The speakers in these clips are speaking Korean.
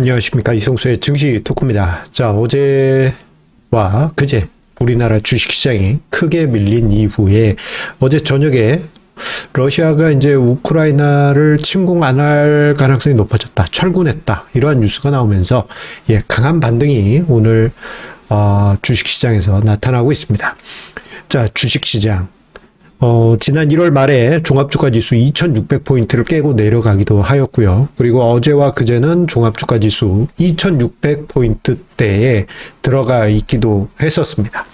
안녕하십니까 이성수의 증시 토크입니다. 자 어제와 그제 우리나라 주식시장이 크게 밀린 이후에 어제 저녁에 러시아가 이제 우크라이나를 침공 안 할 가능성이 높아졌다, 철군했다 이러한 뉴스가 나오면서 예 강한 반등이 오늘 어, 주식시장에서 나타나고 있습니다. 자 주식시장 어, 지난 1월 말에 종합주가 지수 2600포인트를 깨고 내려가기도 하였고요. 그리고 어제와 그제는 종합주가 지수 2600포인트대에 들어가 있기도 했었습니다.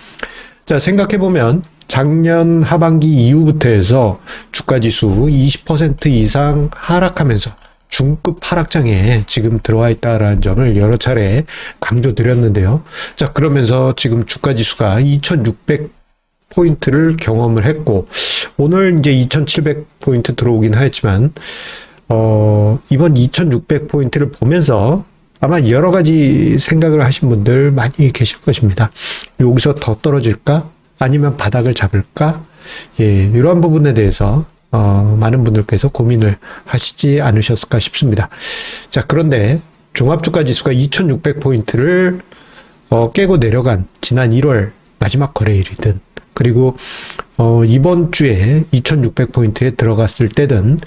자, 생각해보면 작년 하반기 이후부터 해서 주가 지수 20% 이상 하락하면서 중급 하락장에 지금 들어와 있다라는 점을 여러 차례 강조드렸는데요. 자, 그러면서 지금 주가 지수가 2600 포인트를 경험을 했고 오늘 이제 2,700 포인트 들어오긴 하였지만 어 이번 2,600 포인트를 보면서 아마 여러 가지 생각을 하신 분들 많이 계실 것입니다. 여기서 더 떨어질까? 아니면 바닥을 잡을까? 예, 이러한 부분에 대해서 어, 많은 분들께서 고민을 하시지 않으셨을까 싶습니다. 자, 그런데 종합주가 지수가 2,600 포인트를 어, 깨고 내려간 지난 1월 마지막 거래일이든 그리고 어, 이번 주에 2,600포인트에 들어갔을 때든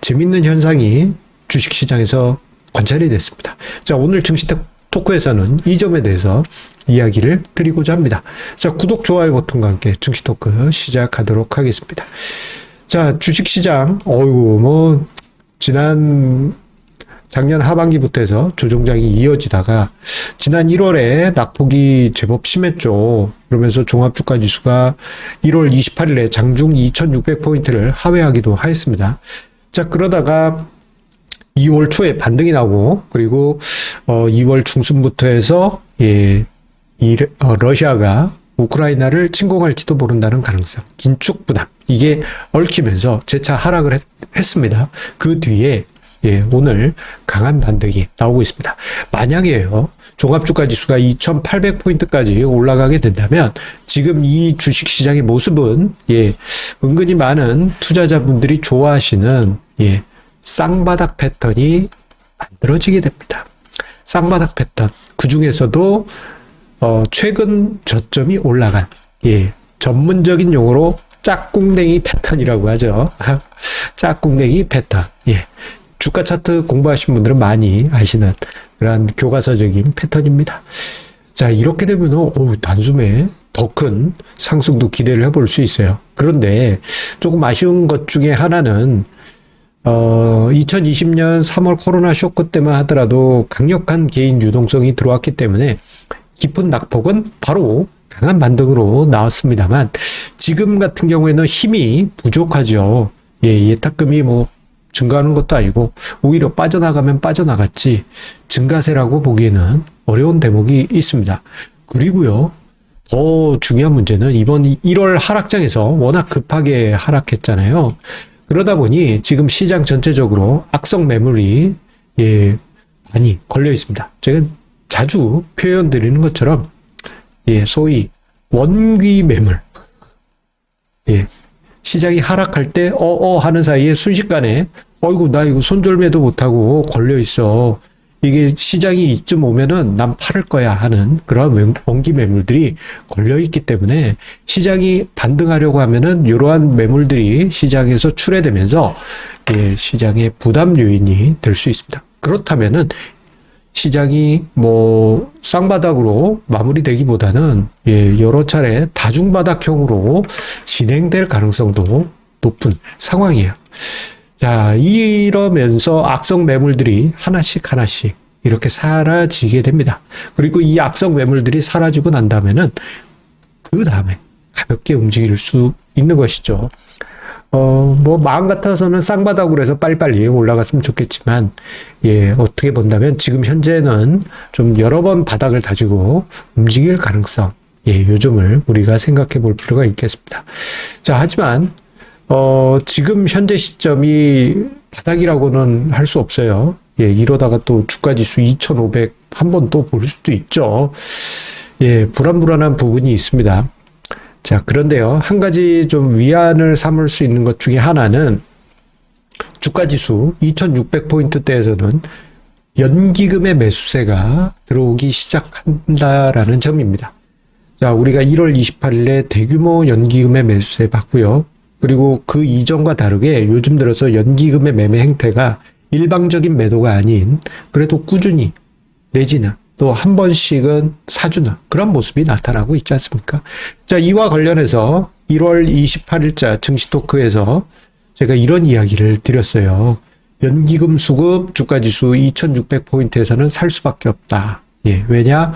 재밌는 현상이 주식시장에서 관찰이 됐습니다. 자, 오늘 증시 토크에서는 이 점에 대해서 이야기를 드리고자 합니다. 자, 구독, 좋아요 버튼과 함께 증시 토크 시작하도록 하겠습니다. 자, 주식시장, 어이구, 뭐, 지난 작년 하반기부터 해서 조종장이 이어지다가 지난 1월에 낙폭이 제법 심했죠. 그러면서 종합주가 지수가 1월 28일에 장중 2600포인트를 하회하기도 하였습니다. 자, 그러다가 2월 초에 반등이 나고 그리고 어 2월 중순부터 해서 예, 이 어, 러시아가 우크라이나를 침공할지도 모른다는 가능성, 긴축 부담 이게 얽히면서 재차 하락을 했, 했습니다. 그 뒤에 예, 오늘 강한 반등이 나오고 있습니다. 만약에요, 종합주가 지수가 2,800포인트까지 올라가게 된다면 지금 이 주식 시장의 모습은 예, 은근히 많은 투자자분들이 좋아하시는 예, 쌍바닥 패턴이 만들어지게 됩니다. 쌍바닥 패턴. 그 중에서도 어, 최근 저점이 올라간 예, 전문적인 용어로 짝꿍댕이 패턴이라고 하죠. 짝꿍댕이 패턴. 예. 주가 차트 공부하신 분들은 많이 아시는 그러한 교과서적인 패턴입니다. 자, 이렇게 되면, 어 단숨에 더 큰 상승도 기대를 해볼 수 있어요. 그런데 조금 아쉬운 것 중에 하나는, 어, 2020년 3월 코로나 쇼크 때만 하더라도 강력한 개인 유동성이 들어왔기 때문에 깊은 낙폭은 바로 강한 반등으로 나왔습니다만 지금 같은 경우에는 힘이 부족하죠. 예, 예탁금이 뭐 증가하는 것도 아니고 오히려 빠져나가면 빠져나갔지 증가세라고 보기에는 어려운 대목이 있습니다. 그리고요. 더 중요한 문제는 이번 1월 하락장에서 워낙 급하게 하락했잖아요. 그러다 보니 지금 시장 전체적으로 악성 매물이 예 많이 걸려 있습니다. 제가 자주 표현 드리는 것처럼 예 소위 원귀 매물 예 시장이 하락할 때 어어 하는 사이에 순식간에 어이구 나 이거 손절매도 못하고 걸려 있어. 이게 시장이 이쯤 오면은 난 팔을 거야 하는 그런 원기 매물들이 걸려 있기 때문에 시장이 반등하려고 하면은 이러한 매물들이 시장에서 출해되면서 예, 시장의 부담 요인이 될 수 있습니다. 그렇다면은 시장이 뭐 쌍바닥으로 마무리되기보다는 예, 여러 차례 다중바닥형으로 진행될 가능성도 높은 상황이에요. 자, 이러면서 악성 매물들이 하나씩 하나씩 이렇게 사라지게 됩니다. 그리고 이 악성 매물들이 사라지고 난 다음에는 그 다음에 가볍게 움직일 수 있는 것이죠. 어, 뭐, 마음 같아서는 쌍바닥으로 해서 빨리빨리 올라갔으면 좋겠지만, 예, 어떻게 본다면 지금 현재는 좀 여러 번 바닥을 다지고 움직일 가능성, 예, 요점을 우리가 생각해 볼 필요가 있겠습니다. 자, 하지만, 어, 지금 현재 시점이 바닥이라고는 할 수 없어요. 예, 이러다가 또 주가 지수 2,500 한 번 또 볼 수도 있죠. 예, 불안불안한 부분이 있습니다. 자, 그런데요. 한 가지 좀 위안을 삼을 수 있는 것 중에 하나는 주가 지수 2600포인트대에서는 연기금의 매수세가 들어오기 시작한다라는 점입니다. 자, 우리가 1월 28일에 대규모 연기금의 매수세 봤고요. 그리고 그 이전과 다르게 요즘 들어서 연기금의 매매 행태가 일방적인 매도가 아닌 그래도 꾸준히 내지는 또 한 번씩은 사주는 그런 모습이 나타나고 있지 않습니까? 자, 이와 관련해서 1월 28일자 증시 토크에서 제가 이런 이야기를 드렸어요. 연기금 수급 주가지수 2600포인트에서는 살 수밖에 없다. 예, 왜냐?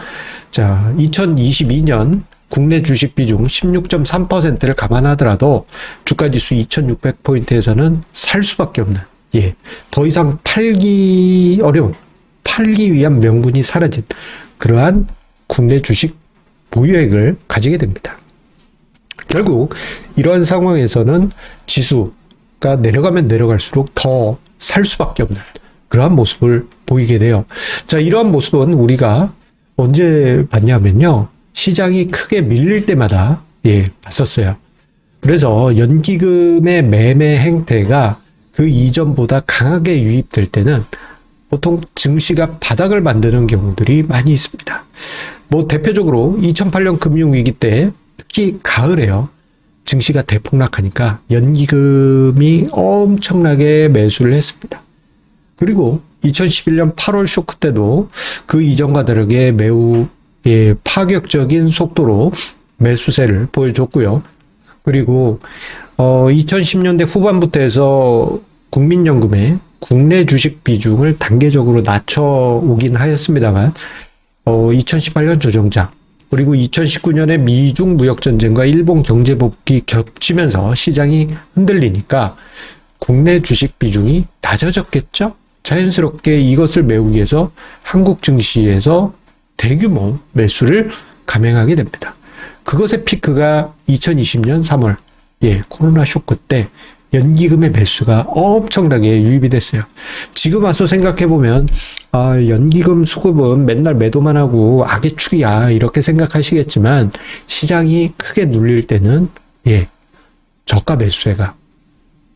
자, 2022년 국내 주식 비중 16.3%를 감안하더라도 주가지수 2600포인트에서는 살 수밖에 없는, 예, 더 이상 팔기 어려운, 팔기 위한 명분이 사라진 그러한 국내 주식 보유액을 가지게 됩니다. 결국 이러한 상황에서는 지수가 내려가면 내려갈수록 더 살 수밖에 없는 그러한 모습을 보이게 돼요. 자, 이러한 모습은 우리가 언제 봤냐면요. 시장이 크게 밀릴 때마다 예, 봤었어요. 그래서 연기금의 매매 행태가 그 이전보다 강하게 유입될 때는 보통 증시가 바닥을 만드는 경우들이 많이 있습니다. 뭐 대표적으로 2008년 금융위기 때 특히 가을에요. 증시가 대폭락하니까 연기금이 엄청나게 매수를 했습니다. 그리고 2011년 8월 쇼크 때도 그 이전과 다르게 매우 예, 파격적인 속도로 매수세를 보여줬고요. 그리고 어 2010년대 후반부터 해서 국민연금의 국내 주식 비중을 단계적으로 낮춰오긴 하였습니다만 어 2018년 조정장 그리고 2019년에 미중 무역 전쟁과 일본 경제 복귀 겹치면서 시장이 흔들리니까 국내 주식 비중이 낮아졌겠죠? 자연스럽게 이것을 메우기 위해서 한국 증시에서 대규모 매수를 감행하게 됩니다. 그것의 피크가 2020년 3월, 예, 코로나 쇼크 때 연기금의 매수가 엄청나게 유입이 됐어요. 지금 와서 생각해보면, 아, 연기금 수급은 맨날 매도만 하고 악의 축이야. 이렇게 생각하시겠지만, 시장이 크게 눌릴 때는, 예, 저가 매수세가,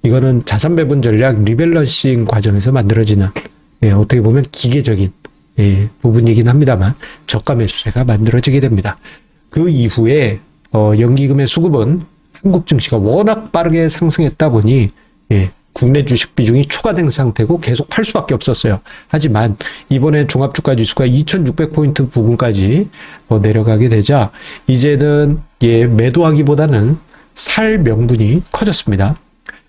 이거는 자산 배분 전략 리밸런싱 과정에서 만들어지는, 예, 어떻게 보면 기계적인, 예, 부분이긴 합니다만, 저가 매수세가 만들어지게 됩니다. 그 이후에, 어, 연기금의 수급은 한국 증시가 워낙 빠르게 상승했다 보니 예, 국내 주식 비중이 초과된 상태고 계속 팔 수밖에 없었어요. 하지만 이번에 종합주가 지수가 2,600포인트 부근까지 어, 내려가게 되자 이제는 예, 매도하기보다는 살 명분이 커졌습니다.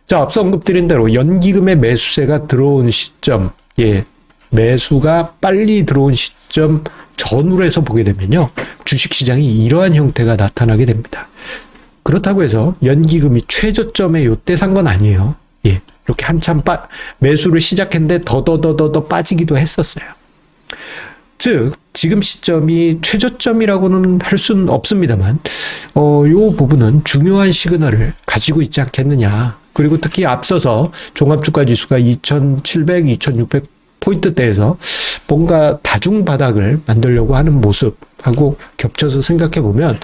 자, 앞서 언급드린 대로 연기금의 매수세가 들어온 시점, 예, 매수가 빨리 들어온 시점 전후로 해서 보게 되면요. 주식시장이 이러한 형태가 나타나게 됩니다. 그렇다고 해서 연기금이 최저점에 요때 산 건 아니에요. 예. 이렇게 한참 빠, 매수를 시작했는데 더더더더더 빠지기도 했었어요. 즉, 지금 시점이 최저점이라고는 할 수는 없습니다만, 어, 요 부분은 중요한 시그널을 가지고 있지 않겠느냐. 그리고 특히 앞서서 종합주가 지수가 2,700, 2,600 포인트대에서 뭔가 다중 바닥을 만들려고 하는 모습하고 겹쳐서 생각해 보면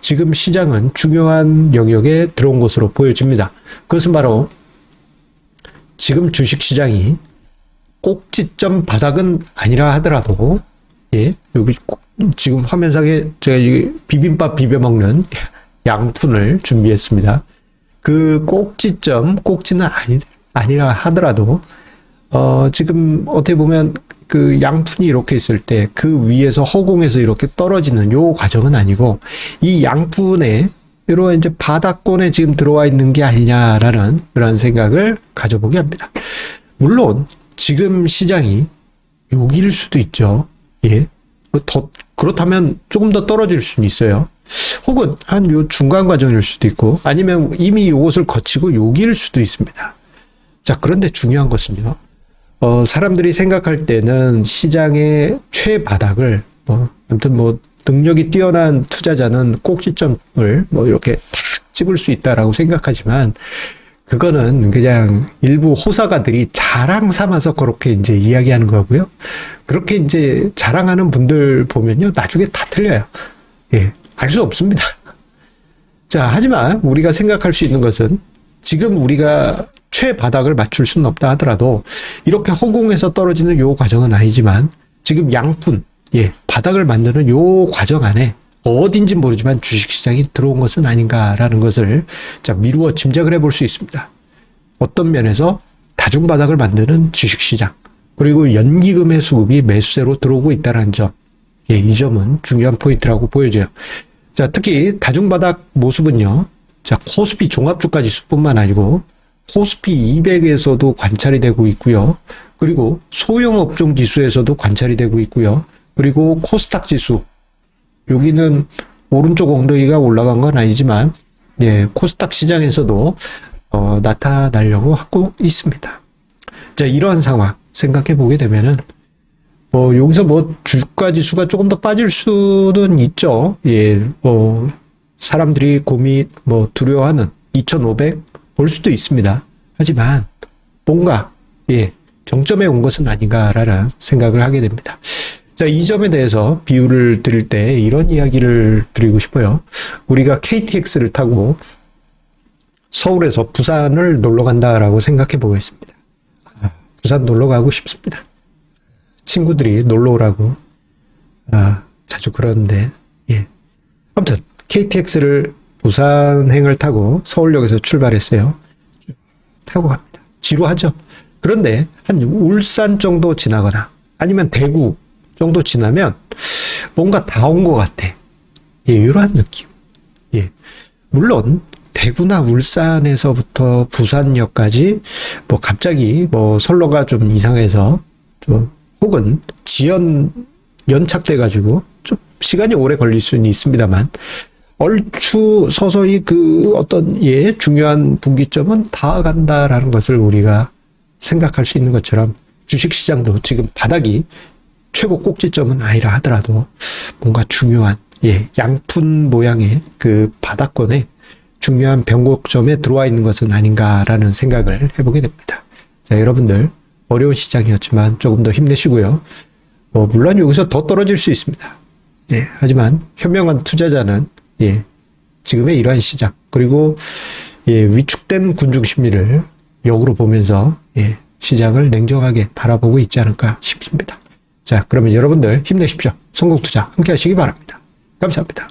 지금 시장은 중요한 영역에 들어온 것으로 보여집니다. 그것은 바로 지금 주식 시장이 꼭지점 바닥은 아니라 하더라도 예 여기 지금 화면상에 제가 이 비빔밥 비벼 먹는 양푼을 준비했습니다. 그 꼭지점 꼭지는 아니 아니라 하더라도 어 지금 어떻게 보면 그 양푼이 이렇게 있을 때 그 위에서 허공에서 이렇게 떨어지는 요 과정은 아니고 이 양푼에 이런 이제 바닥권에 지금 들어와 있는 게 아니냐라는 그런 생각을 가져보게 합니다. 물론 지금 시장이 여기일 수도 있죠. 예. 더 그렇다면 조금 더 떨어질 수는 있어요. 혹은 한 요 중간 과정일 수도 있고 아니면 이미 이것을 거치고 여기일 수도 있습니다. 자, 그런데 중요한 것은요. 어, 사람들이 생각할 때는 시장의 최바닥을 뭐 아무튼 뭐 능력이 뛰어난 투자자는 꼭지점을 뭐 이렇게 탁 찍을 수 있다라고 생각하지만 그거는 그냥 일부 호사가들이 자랑 삼아서 그렇게 이제 이야기하는 거고요. 그렇게 이제 자랑하는 분들 보면요. 나중에 다 틀려요. 예. 알 수 없습니다. 자, 하지만 우리가 생각할 수 있는 것은 지금 우리가 최바닥을 맞출 수는 없다 하더라도 이렇게 허공에서 떨어지는 요 과정은 아니지만 지금 양푼, 예, 바닥을 만드는 요 과정 안에 어딘지 모르지만 주식시장이 들어온 것은 아닌가라는 것을 자, 미루어 짐작을 해볼 수 있습니다. 어떤 면에서 다중바닥을 만드는 주식시장, 그리고 연기금의 수급이 매수세로 들어오고 있다는 점, 예, 이 점은 중요한 포인트라고 보여져요. 자, 특히 다중바닥 모습은요, 자, 코스피 종합주가 지수뿐만 아니고, 코스피 200에서도 관찰이 되고 있고요. 그리고 소형 업종 지수에서도 관찰이 되고 있고요. 그리고 코스닥 지수, 여기는 오른쪽 엉덩이가 올라간 건 아니지만, 예, 코스닥 시장에서도 어, 나타나려고 하고 있습니다. 자, 이러한 상황 생각해 보게 되면은, 뭐, 여기서 뭐, 주가 지수가 조금 더 빠질 수는 있죠. 예, 뭐, 사람들이 고민, 뭐, 두려워하는 2,500볼 수도 있습니다. 하지만, 뭔가, 예, 정점에 온 것은 아닌가라는 생각을 하게 됩니다. 자, 이 점에 대해서 비유를 드릴 때 이런 이야기를 드리고 싶어요. 우리가 KTX를 타고 서울에서 부산을 놀러 간다라고 생각해 보겠습니다. 아, 부산 놀러 가고 싶습니다. 친구들이 놀러 오라고 아, 자주 그러는데 예. 아무튼 KTX를 부산행을 타고 서울역에서 출발했어요. 타고 갑니다. 지루하죠. 그런데 한 울산 정도 지나거나 아니면 대구 정도 지나면 뭔가 다 온 것 같아. 예, 이러한 느낌. 예. 물론 대구나 울산에서부터 부산역까지 뭐 갑자기 뭐 선로가 좀 이상해서 좀 혹은 지연 연착돼 가지고 좀 시간이 오래 걸릴 수는 있습니다만 얼추 서서히 그 어떤 예 중요한 분기점은 다 간다라는 것을 우리가 생각할 수 있는 것처럼 주식 시장도 지금 바닥이 최고 꼭지점은 아니라 하더라도 뭔가 중요한 예 양푼 모양의 그 바닥권에 중요한 변곡점에 들어와 있는 것은 아닌가라는 생각을 해보게 됩니다. 자, 여러분들 어려운 시장이었지만 조금 더 힘내시고요. 뭐 물론 여기서 더 떨어질 수 있습니다. 예, 하지만 현명한 투자자는 예, 지금의 이러한 시장 그리고 예, 위축된 군중 심리를 역으로 보면서 예, 시장을 냉정하게 바라보고 있지 않을까 싶습니다. 자, 그러면 여러분들 힘내십시오. 성공 투자 함께 하시기 바랍니다. 감사합니다.